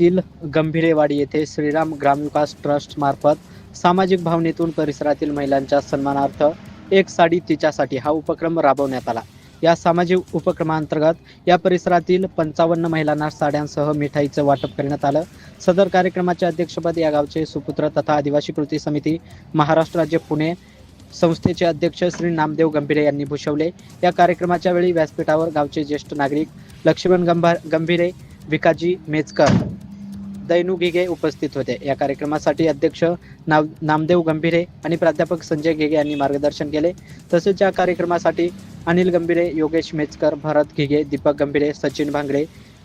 तालुक्यातील गंभीरेवाडी येथे श्रीराम ग्रामविकास ट्रस्ट मार्फत सामाजिक भावनेतून परिसरातील महिलांच्या सन्मानार्थ एक साडी तिच्यासाठी हा उपक्रम राबवण्यात आला. या सामाजिक उपक्रमांतर्गत या परिसरातील पंचावन्न महिलांना साड्यांसह मिठाईचं वाटप करण्यात आलं. सदर कार्यक्रमाचे अध्यक्षपद या गावचे सुपुत्र तथा आदिवासी कृती समिती महाराष्ट्र राज्य पुणे संस्थेचे अध्यक्ष श्री नामदेव गंभीरे यांनी भूषवले. या कार्यक्रमाच्या वेळी व्यासपीठावर गावचे ज्येष्ठ नागरिक लक्ष्मण गंभा गंभीरे विकाजी मेचकर दैनू घिगे उपस्थित होते. या कार्यक्रमासाठी अध्यक्ष नाव नामदेव गंभीरे आणि प्राध्यापक संजय घिगे यांनी मार्गदर्शन केले. तसेच या कार्यक्रमासाठी अनिल गंभीरे योगेश मेचकर भरत घिगे दीपक गंभीरे सचिन भांगडे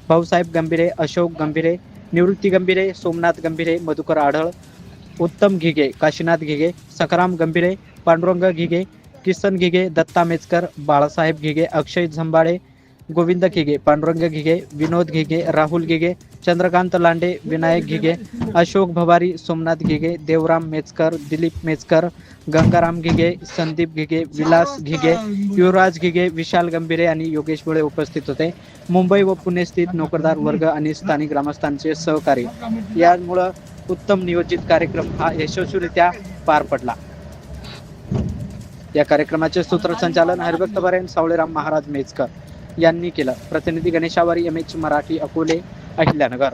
भाऊसाहेब गंभीरे अशोक गंभीरे निवृत्ती गंभीरे सोमनाथ गंभीरे मधुकर आढळ उत्तम घिगे काशीनाथ घिगे सखाराम गंभीरे पांडुरंग घिगे किसन घिगे दत्ता मेचकर बाळासाहेब घिगे अक्षय झंबाळे गोविंद घिगे पांडुरंग घिगे विनोद घिगे राहुल घिगे चंद्रकांत लांडे विनायक घिगे अशोक भवारी सोमनाथ घिगे देवराम मेचकर दिलीप मेचकर गंगाराम घिगे संदीप घिगे विलास घिगे युवराज घिगे विशाल गंभीरे आणि योगेश मुळे उपस्थित होते मुंबई व पुणे स्थित नोकरदार वर्ग आणि स्थानिक ग्रामस्थांचे सहकारी यामुळं उत्तम नियोजित कार्यक्रम हा यशस्वीरित्या पार पडला या कार्यक्रमाचे सूत्रसंचालन हरिभक्त बरेन सावळेराम महाराज मेचकर यांनी केलं. प्रतिनिधी गणेशावारी एम एच मराठी अकोले अहिल्यानगर.